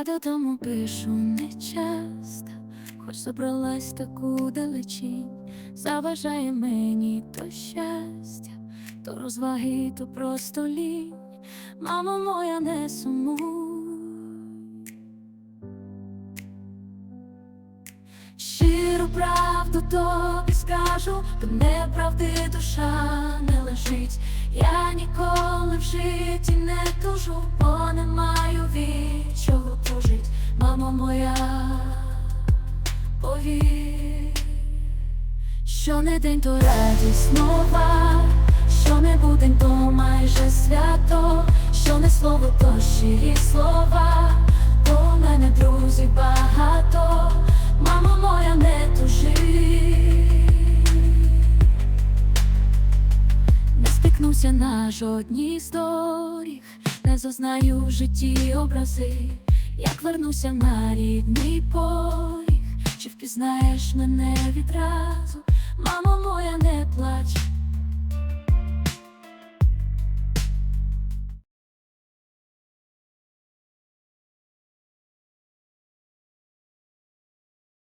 Я додому пишу нечасто, хоч забралась таку далечінь, заважає мені то щастя, то розваги, то просто лінь. Мамо моя, не сумуй. Щиру правду тобі скажу, до неправди душа не лежить. Я ніколи моя, повір, що не день, то радість нова, що не будень, то майже свято, що не слово, то щирі слова, то мене друзів багато, мамо моя, не тужи. Не спікнуся на жодній з не зазнаю в житті образи, як вернуся на рідний поріг, чи впізнаєш мене відразу,